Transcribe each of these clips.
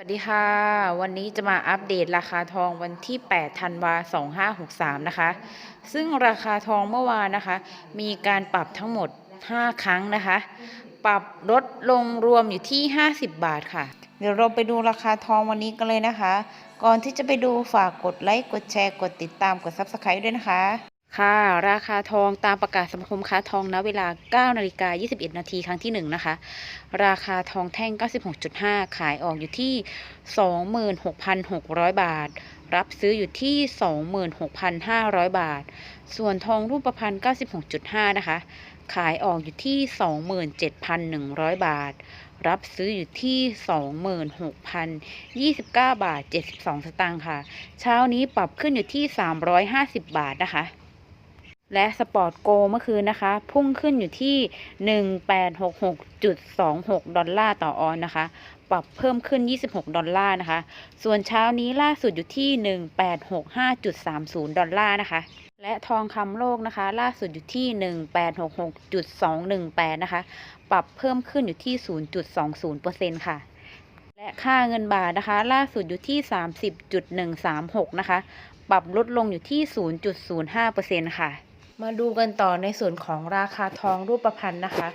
สวัสดีค่ะ วันนี้จะมาอัปเดตราคาทองวันที่ 8 ธันวา2563 นะคะ ซึ่งราคาทองเมื่อวานนะคะ มีการปรับทั้งหมด 5 ครั้งนะคะ ปรับลดลงรวมอยู่ที่ 50 บาทค่ะ เดี๋ยวเราไปดูราคาทองวันนี้กันเลยนะคะ ก่อนที่จะไปดูฝากกดไลค์ กดแชร์ กดติดตาม กด Subscribe ด้วยนะคะ ค่ะ ราคาทองตามประกาศสมาคมค้าทองณเวลา 9 นาฬิกา 21 นาทีครั้งที่ 1 นะคะ ราคาทองแท่ง 96.5 ขายออกอยู่ที่ 26,600 บาท รับซื้ออยู่ที่ 26,500 บาท ส่วนทองรูปพรรณ 96.5 นะคะ ขายออกอยู่ที่ 27,100 บาท รับซื้ออยู่ที่ 26,029 บาท 72 สตางค์ค่ะ เช้านี้ปรับขึ้นอยู่ที่ 350 บาทนะคะ และสปอร์ตโกเมื่อคืนนะคะ พุ่งขึ้นอยู่ที่ 1866.26 ดอลลาร์ต่อออนนะคะ ปรับเพิ่มขึ้น 26 ดอลลาร์นะคะ ส่วนเช้านี้ล่าสุดอยู่ที่ 1865.30 ดอลลาร์นะคะ และทองคำโลกนะคะ ล่าสุดอยู่ที่ 1866.218 นะคะ ปรับเพิ่มขึ้นอยู่ที่ 0.20%ค่ะและค่าเงินบาทนะคะ ล่าสุดอยู่ที่ 30.136 นะคะ ปรับลดลงอยู่ที่ 0.05%ค่ะ มาดูกันต่อในส่วนของราคาทองรูปพรรณนะคะ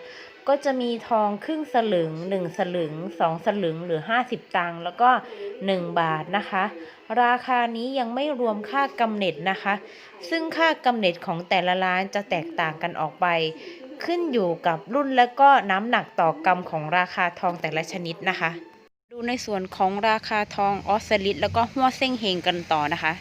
ก็จะมีทองครึ่งสลึง 1 สลึง 2 สลึงหรือ 50 ตังค์แล้วก็ 1 บาทนะคะ ราคานี้ยังไม่รวมค่ากำเนิดนะคะ ซึ่งค่ากำเนิดของแต่ละร้านจะแตกต่างกันออกไป ขึ้นอยู่กับรุ่นและก็น้ำหนักต่อกรัมของราคาทองแต่ละชนิดนะคะ ดูในส่วนของราคาทองออสเซลิตแล้วก็หัวเส้งเฮงกันต่อนะคะ